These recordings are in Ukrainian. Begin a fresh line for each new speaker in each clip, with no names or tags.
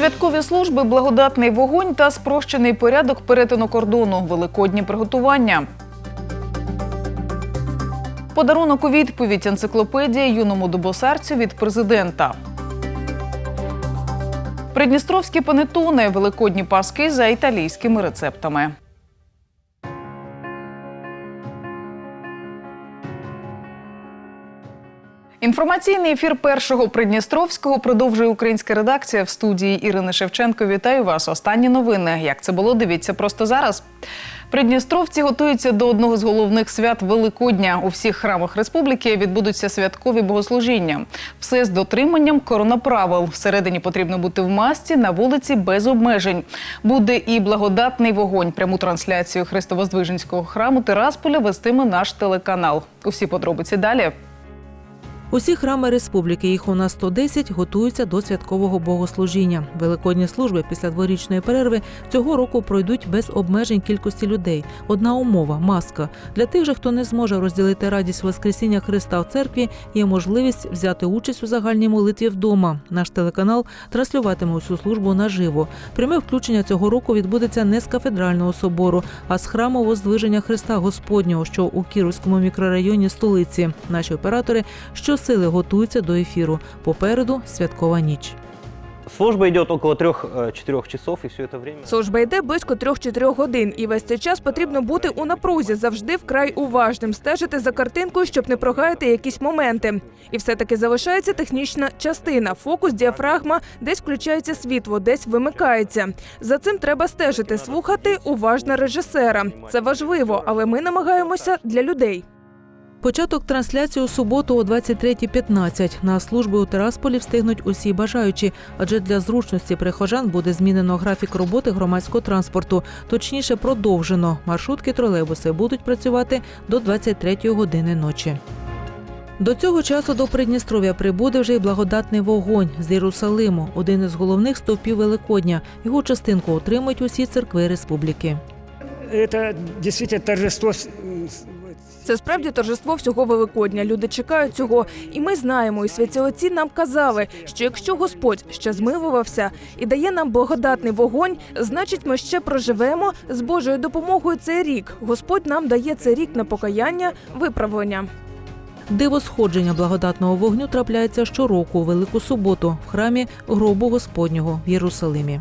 Святкові служби, благодатний вогонь та спрощений порядок перетину кордону, великодні приготування. Подарунок у відповідь енциклопедія юному дубосарцю від президента. Придністровські панетони, великодні паски за італійськими рецептами. Інформаційний ефір першого Придністровського продовжує українська редакція в студії Ірини Шевченко. Вітаю вас. Останні новини. Як це було? Дивіться просто зараз. Придністровці готуються до одного з головних свят Великодня. У всіх храмах республіки відбудуться святкові богослужіння. Все з дотриманням коронаправил. Всередині потрібно бути в масці на вулиці без обмежень. Буде і благодатний вогонь. Пряму трансляцію Христовоздвиженського храму Тирасполя вестиме наш телеканал. Усі подробиці далі.
Усі храми республіки, їх у нас 110, готуються до святкового богослужіння. Великодні служби після дворічної перерви цього року пройдуть без обмежень кількості людей. Одна умова маска. Для тих же, хто не зможе розділити радість Воскресіння Христа в церкві, є можливість взяти участь у загальній молитві вдома. Наш телеканал транслюватиме усю службу наживо. Пряме включення цього року відбудеться не з кафедрального собору, а з храму Воздвиження Христа Господнього, що у Кіровському мікрорайоні столиці. Наші оператори щосили готуються до ефіру. Попереду святкова ніч.
Служба идет около 3-4 часов, и все это время...
Служба йде близько 3-4 годин, і весь цей час потрібно бути у напрузі, завжди вкрай уважним, стежити за картинкою, щоб не прогаяти якісь моменти. І все-таки залишається технічна частина. Фокус, діафрагма, десь включається світло, десь вимикається. За цим треба стежити, слухати уважно режисера. Це важливо, але ми намагаємося для людей.
Початок трансляції у суботу о 23.15. На служби у Терасполі встигнуть усі бажаючі, адже для зручності прихожан буде змінено графік роботи громадського транспорту. Точніше, продовжено. Маршрутки тролейбуси будуть працювати до 23 години ночі. До цього часу до Придністров'я прибуде вже й благодатний вогонь з Єрусалиму, один із головних стовпів Великодня. Його частинку отримують усі церкви республіки.
это действительно торжество
Це справді торжество всього Великодня. Люди чекають цього, і ми знаємо, і святі отці нам казали, що якщо Господь ще змилувався і дає нам благодатний вогонь, значить ми ще проживемо з Божою допомогою цей рік. Господь нам дає цей рік на покаяння, виправлення.
Диво сходження благодатного вогню трапляється щороку у Велику суботу в храмі гробу Господнього в Єрусалимі.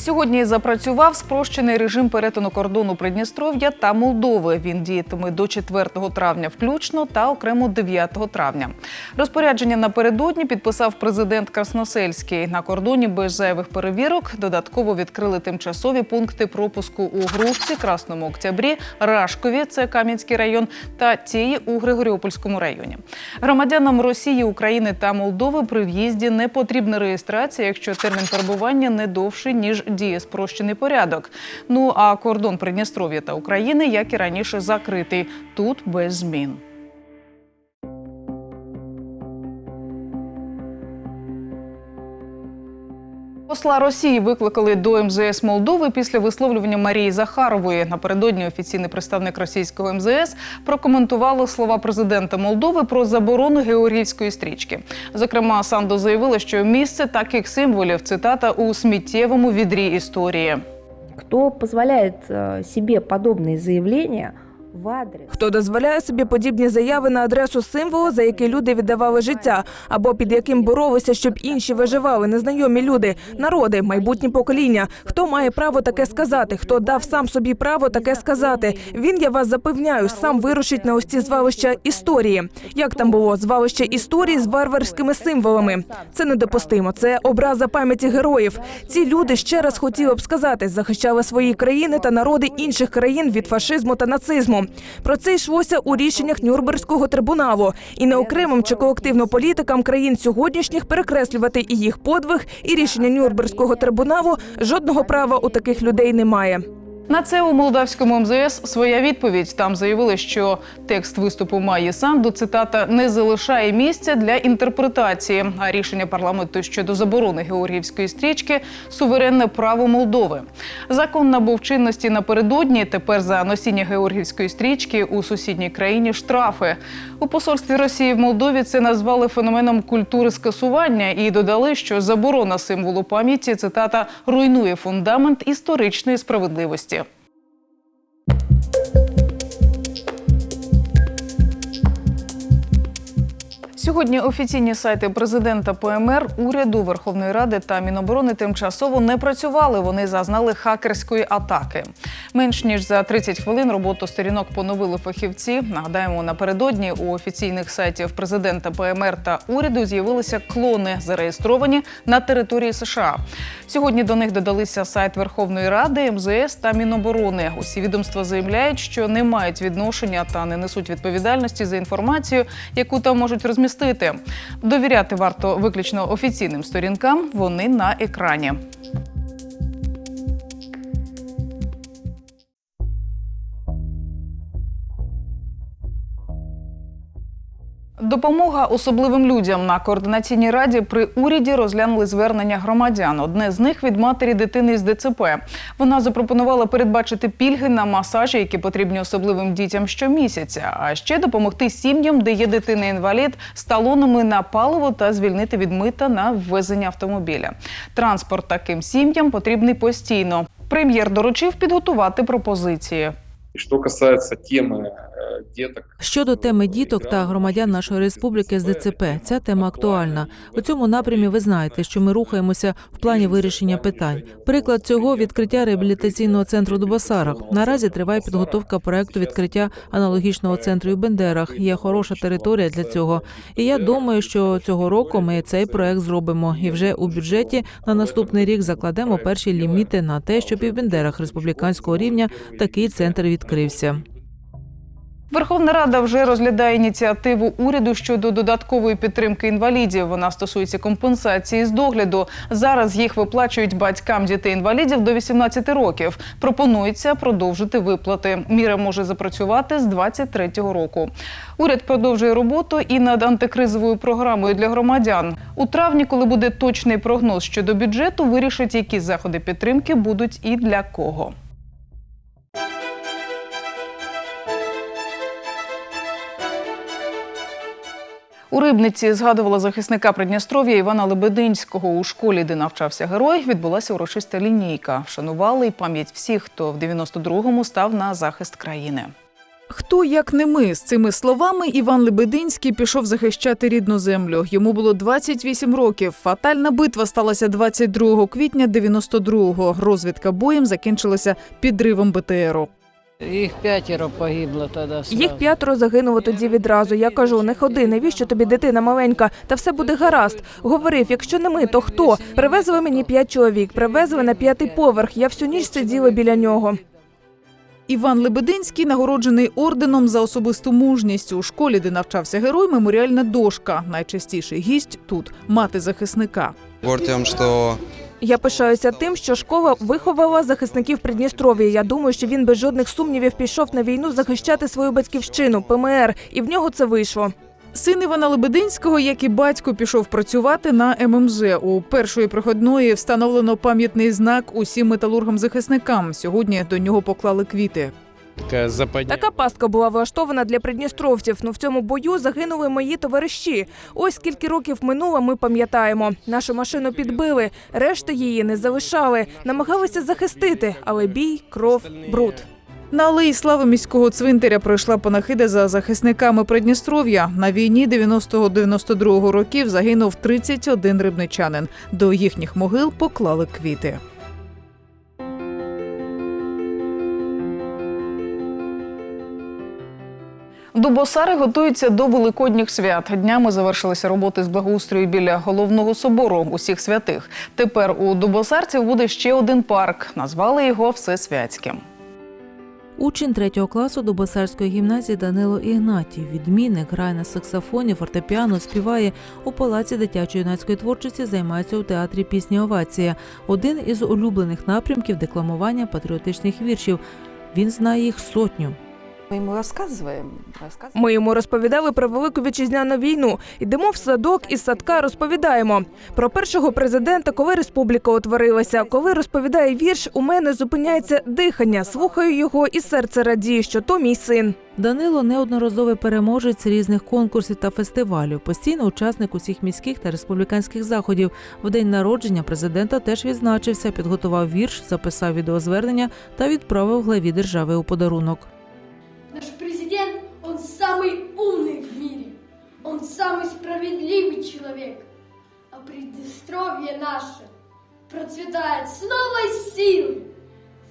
Сьогодні запрацював спрощений режим перетину кордону Придністров'я та Молдови. Він діятиме до 4 травня включно та окремо 9 травня. Розпорядження напередодні підписав президент Красносельський. На кордоні без зайвих перевірок додатково відкрили тимчасові пункти пропуску у Грушці, Красному Октябрі, Рашкові, це Кам'янський район, та Тії у Григоріопольському районі. Громадянам Росії, України та Молдови при в'їзді не потрібна реєстрація, якщо термін перебування не довший ніж діє спрощений порядок. Ну а кордон Придністров'я та України, як і раніше, закритий. Тут без змін. Посла Росії викликали до МЗС Молдови після висловлювання Марії Захарової. Напередодні офіційний представник російського МЗС прокоментували слова президента Молдови про заборону георгіївської стрічки. Зокрема, Сандо заявила, що місце таких символів цитата у сміттєвому відрі історії.
Кто позволяет э, себе подобные заявления в адрес
Хто дозволяє собі подібні заяви на адресу символу, за який люди віддавали життя, або під яким боролися, щоб інші виживали, незнайомі люди, народи, майбутні покоління. Хто має право таке сказати? Хто дав сам собі право таке сказати? Він, я вас запевняю, сам вирушить на ось ці звалища історії. Як там було звалище історії з варварськими символами? Це недопустимо. Це образа пам'яті героїв. Ці люди ще раз хотіли б сказати, захищали свої країни та народи інших країн від фашизму та нацизму. Про це йшлося у рішеннях Нюрнберзького трибуналу. І не окремим чи колективно політикам країн сьогоднішніх перекреслювати і їх подвиг, і рішення Нюрнберзького трибуналу жодного права у таких людей немає.
На це у молдавському МЗС своя відповідь. Там заявили, що текст виступу Майї Санду цитата не залишає місця для інтерпретації. А рішення парламенту щодо заборони георгіївської стрічки суверенне право Молдови. Закон набув чинності напередодні. Тепер за носіння георгіївської стрічки у сусідній країні штрафи. У посольстві Росії в Молдові це назвали феноменом культури скасування і додали, що заборона символу пам'яті цитата руйнує фундамент історичної справедливості. Сьогодні офіційні сайти президента ПМР, уряду Верховної Ради та Міноборони тимчасово не працювали. Вони зазнали хакерської атаки. Менш ніж за 30 хвилин роботу сторінок поновили фахівці. Нагадаємо, напередодні у офіційних сайтів президента ПМР та уряду з'явилися клони, зареєстровані на території США. Сьогодні до них додалися сайт Верховної Ради, МЗС та Міноборони. Усі відомства заявляють, що не мають відношення та не несуть відповідальності за інформацію, яку там можуть розмістити. Довіряти варто виключно офіційним сторінкам. Вони на екрані. Допомога особливим людям на координаційній раді при уряді розглянули звернення громадян. Одне з них від матері дитини з ДЦП. Вона запропонувала передбачити пільги на масажі, які потрібні особливим дітям щомісяця, а ще допомогти сім'ям, де є дитина-інвалід, з талонами на паливо та звільнити від мита на ввезення автомобіля. Транспорт таким сім'ям потрібний постійно. Прем'єр доручив підготувати пропозиції.
Что касается темы э,
Щодо теми діток та громадян нашої республіки з ДЦП, ця тема актуальна. У цьому напрямі ви знаєте, що ми рухаємося в плані вирішення питань. Приклад цього відкриття реабілітаційного центру Дубасарах. Наразі триває підготовка проекту відкриття аналогічного центру в Бендерах. Є хороша територія для цього. І я думаю, що цього року ми цей проект зробимо. І вже у бюджеті на наступний рік закладемо перші ліміти на те, щоб і в Бендерах республіканського рівня такий центр відкрився.
Верховна Рада вже розглядає ініціативу уряду щодо додаткової підтримки інвалідів. Вона стосується компенсації з догляду. Зараз їх виплачують батькам дітей-інвалідів до 18 років. Пропонується продовжити виплати. Міра може запрацювати з 23-го року. Уряд продовжує роботу і над антикризовою програмою для громадян. У травні, коли буде точний прогноз щодо бюджету, вирішать, які заходи підтримки будуть і для кого. У Рибниці згадувала захисника Придністров'я Івана Лебединського. У школі, де навчався герой, відбулася урочиста лінійка. Вшанували й пам'ять всіх, хто в 92-му став на захист країни.
Хто як не ми з цими словами Іван Лебединський пішов захищати рідну землю. Йому було 28 років. Фатальна битва сталася 22 квітня 92-го. Розвідка боєм закінчилася підривом БТРу.
Їх п'ятеро погибло тоді. сразу.
Їх п'ятеро загинуло тоді відразу. Я кажу, не ходи, навіщо тобі дитина маленька, та все буде гаразд. Говорив, якщо не ми, то хто? Привезли мені п'ять чоловік, привезли на п'ятий поверх. Я всю ніч сиділа біля нього.
Іван Лебединський нагороджений орденом за особисту мужність. У школі, де навчався герой, меморіальна дошка. Найчастіший гість тут мати захисника.
Говорю тем, что
Я пишаюся тим, що школа виховала захисників Придністров'я. Я думаю, що він без жодних сумнівів пішов на війну захищати свою батьківщину, ПМР, і в нього це вийшло.
Син Івана Лебединського, як і батько, пішов працювати на ММЗ. У першої проходної встановлено пам'ятний знак усім металургам-захисникам. Сьогодні до нього поклали квіти.
Така пастка була влаштована для придністровців. Ну в цьому бою загинули мої товариші. Ось скільки років минуло, ми пам'ятаємо. Нашу машину підбили, решта її не залишали, намагалися захистити, але бій, кров, бруд.
На алеї слави міського цвинтаря пройшла панахида за захисниками Придністров'я. На війні 90-92 років загинув 31 рибничанин. До їхніх могил поклали квіти.
Дубосари готуються до великодніх свят. Днями завершилися роботи з благоустрою біля головного собору усіх святих. Тепер у Дубосарців буде ще один парк. Назвали його Всесвятським.
Учень третього класу Дубосарської гімназії Данило Ігнатій. Відмінник грає на саксофоні, фортепіано, співає у палаці дитячо-юнацької творчості, займається у театрі пісні Овація. Один із улюблених напрямків декламування патріотичних віршів. Він знає їх сотню.
Мы ему рассказываем, рассказываем.
Ми йому розповідали про велику вітчизняну війну. Йдемо в садок із садка розповідаємо про першого президента, коли республіка утворилася. Коли розповідає вірш, у мене зупиняється дихання. Слухаю його, і серце радіє, що то мій син.
Данило неодноразовий переможець різних конкурсів та фестивалів, постійно учасник усіх міських та республіканських заходів. В день народження президента теж відзначився, підготував вірш, записав відеозвернення та відправив главі держави у подарунок.
Наш президент, он самый умный в мире. Он самый справедливый человек. А Приднестровье наше процветает с новой силой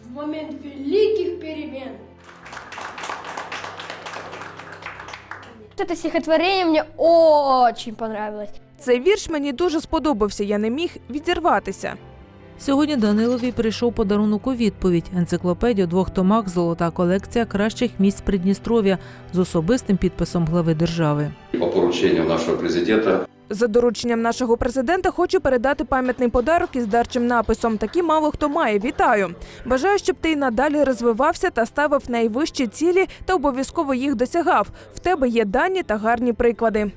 в момент великих перемен. Это стихотворение мне очень понравилось.
Цей вірш мені дуже сподобався. Я не міг відірватися.
Сьогодні Данилові прийшов подарунок у відповідь: енциклопедія двох томах, золота колекція кращих місць Придністров'я з особистим підписом глави держави.
По поручению нашего президента
За дорученням нашого президента хочу передати пам'ятний подарок із дарчим написом. Такі мало хто має. Вітаю! Бажаю, щоб ти й надалі розвивався та ставив найвищі цілі та обов'язково їх досягав. В тебе є дані та гарні приклади.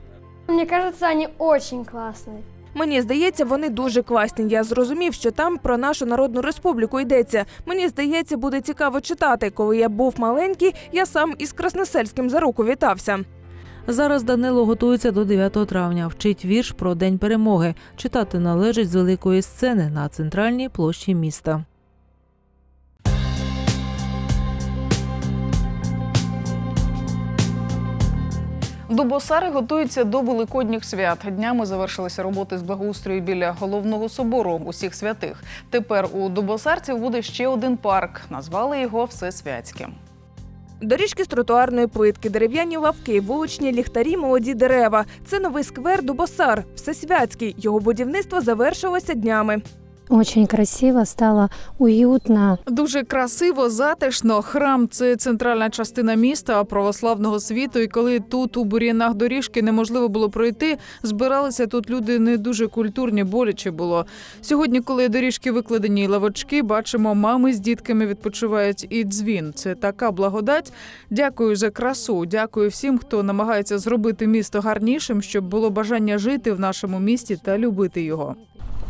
Мне кажется, они очень классные.
Мені здається, вони дуже класні. Я зрозумів, що там про нашу народну республіку йдеться. Мені здається, буде цікаво читати. Коли я був маленький, я сам із Красносельським за руку вітався.
Зараз Данило готується до 9 травня, вчить вірш про День перемоги. Читати належить з великої сцени на центральній площі міста.
Дубосари готуються до великодніх свят. Днями завершилися роботи з благоустрою біля головного собору усіх святих. Тепер у Дубосарців буде ще один парк. Назвали його Всесвятським.
Доріжки з тротуарної плитки, дерев'яні лавки, вуличні ліхтарі, молоді дерева. Це новий сквер Дубосар, всесвятський. Його будівництво завершилося днями.
Очень красиво, стало уютно.
Дуже красиво, затишно. Храм це центральна частина міста православного світу. І коли тут у бур'янах доріжки неможливо було пройти, збиралися тут люди не дуже культурні, боляче було. Сьогодні, коли доріжки викладені і лавочки, бачимо, мами з дітками відпочивають і дзвін. Це така благодать. Дякую за красу. Дякую всім, хто намагається зробити місто гарнішим, щоб було бажання жити в нашому місті та любити його.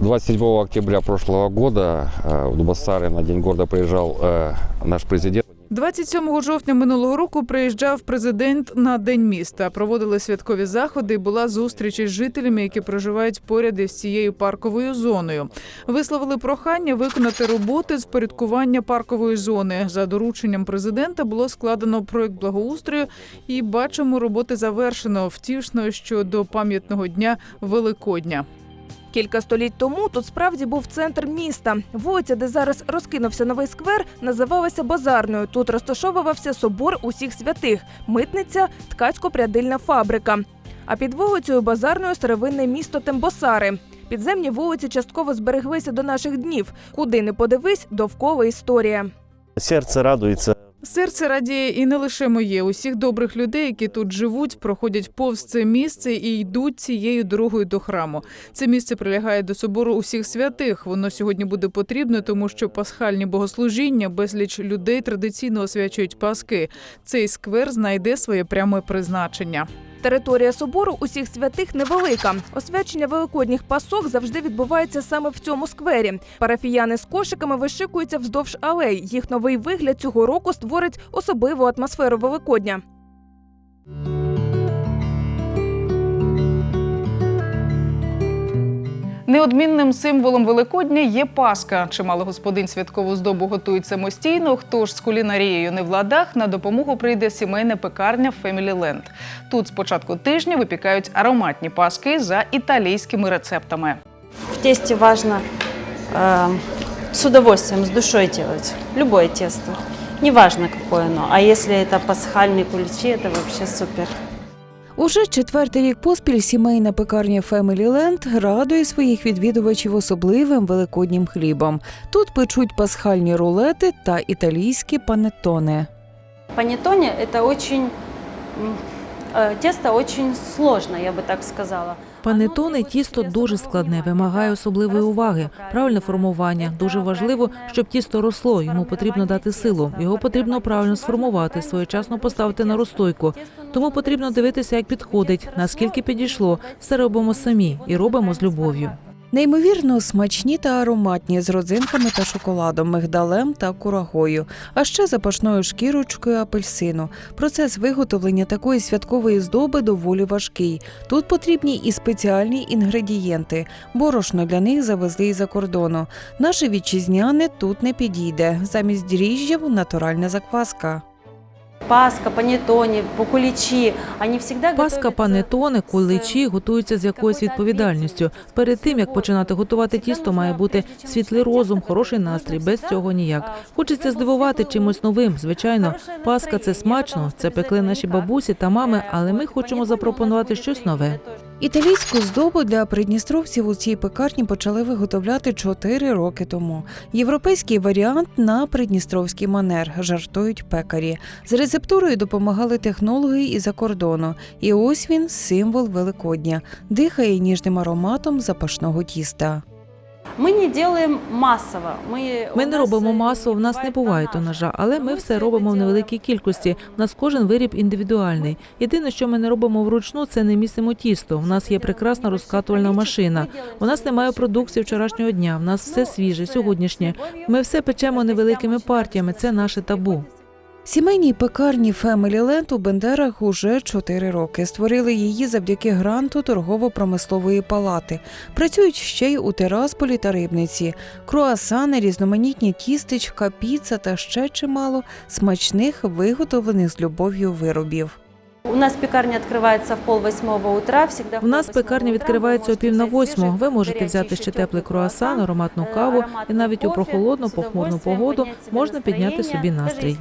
27 октября прошлого года э, в Дубасаре на День города приезжал э, наш президент.
27 жовтня минулого року приїжджав президент на день міста. Проводили святкові заходи. і Була зустріч із жителями, які проживають поряд із цією парковою зоною. Висловили прохання виконати роботи з порядкування паркової зони. За дорученням президента було складено проект благоустрою, і бачимо, роботи завершено. Втішно, що до пам'ятного дня Великодня.
Кілька століть тому тут справді був центр міста. Вулиця, де зараз розкинувся новий сквер, називалася Базарною. Тут розташовувався собор усіх святих, митниця, ткацько-прядильна фабрика. А під вулицею Базарною старовинне місто Тембосари. Підземні вулиці частково збереглися до наших днів. Куди не подивись, довкола історія.
Сердце радуется.
Серце радіє і не лише моє. Усіх добрих людей, які тут живуть, проходять повз це місце і йдуть цією дорогою до храму. Це місце прилягає до собору усіх святих. Воно сьогодні буде потрібно, тому що пасхальні богослужіння безліч людей традиційно освячують паски. Цей сквер знайде своє пряме призначення.
Територія собору усіх святих невелика. Освячення великодніх пасок завжди відбувається саме в цьому сквері. Парафіяни з кошиками вишикуються вздовж алей. Їх новий вигляд цього року створить особливу атмосферу Великодня.
Неодмінним символом Великодня є Пасха. Чимало господин святкову здобу готують самостійно. Хто ж з кулінарією не в ладах, на допомогу прийде сімейна пекарня Family Land. Тут з початку тижня випікають ароматні паски за італійськими рецептами.
В тесте важно э, с удовольствием, с душой делать. Любое тесто. Неважно, какое оно. А если это пасхальные куличи, это вообще супер.
Уже четвертий рік поспіль сімейна пекарня Family Land радує своїх відвідувачів особливим великоднім хлібом. Тут печуть пасхальні рулети та італійські панеттоне.
Панеттоне – это очень… м, э, Тесто очень сложно, я бы так сказала.
Панетоне тісто дуже складне, вимагає особливої уваги, правильне формування. Дуже важливо, щоб тісто росло. Йому потрібно дати силу. Його потрібно правильно сформувати, своєчасно поставити на розстойку. Тому потрібно дивитися, як підходить, наскільки підійшло. Все робимо самі і робимо з любов'ю.
Неймовірно смачні та ароматні з родзинками та шоколадом, мигдалем та курагою, а ще запашною шкірочкою апельсину. Процес виготовлення такої святкової здоби доволі важкий. Тут потрібні і спеціальні інгредієнти. Борошно для них завезли із-за кордону. Наше вітчизняне тут не підійде. Замість дріжджів натуральна закваска.
Паска, панеттоне, куличи – они всегда
Паска,
панетони,
куличі готуються з якоюсь відповідальністю. Перед тим як починати готувати тісто, має бути світлий розум, хороший настрій. Без цього ніяк. Хочеться здивувати чимось новим. Звичайно, паска це смачно. Це пекли наші бабусі та мами, але ми хочемо запропонувати щось нове.
Італійську здобу для придністровців у цій пекарні почали виготовляти 4 роки тому. Європейський варіант на придністровський манер, жартують пекарі. З рецептурою допомагали технологи із-за кордону. І ось він символ Великодня, дихає ніжним ароматом запашного тіста.
Ми не делаем массово. Ми,
Ми не робимо масово, в нас не буває тонажа, але ми все робимо в невеликій кількості. У нас кожен виріб індивідуальний. Єдине, що ми не робимо вручну, це не місимо тісто. У нас є прекрасна розкатувальна машина. У нас немає продукції вчорашнього дня. У нас все свіже, сьогоднішнє. Ми все печемо невеликими партіями. Це наше табу.
Сімейній пекарні Family Land у Бендерах уже 4 роки. Створили її завдяки гранту торгово-промислової палати. Працюють ще й у Терасполі та Рибниці. Круасани, різноманітні тістечка, піца та ще чимало смачних, виготовлених з любов'ю виробів.
У нас пекарня відкривається в пол восьмого утра. Всегда в
У нас пекарня відкривається о пів на восьму. Ви можете взяти ще теплий круасан, ароматну каву і навіть у прохолодну, похмурну погоду можна підняти собі настрій.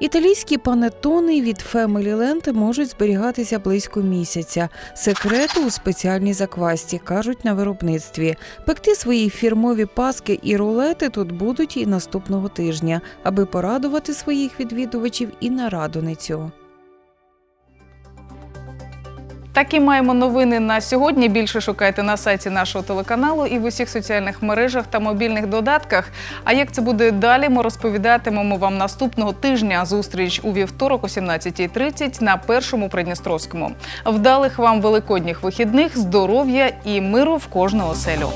Італійські панеттони від Family Land можуть зберігатися близько місяця. Секрету у спеціальній заквасті, кажуть на виробництві. Пекти свої фірмові паски і рулети тут будуть і наступного тижня, аби порадувати своїх відвідувачів і на радоницю.
Такі маємо новини на сьогодні. Більше шукайте на сайті нашого телеканалу і в усіх соціальних мережах та мобільних додатках. А як це буде далі, ми розповідатимемо вам наступного тижня. Зустріч у вівторок о 17.30 на першому Придністровському. Вдалих вам великодніх вихідних, здоров'я і миру в кожну оселю.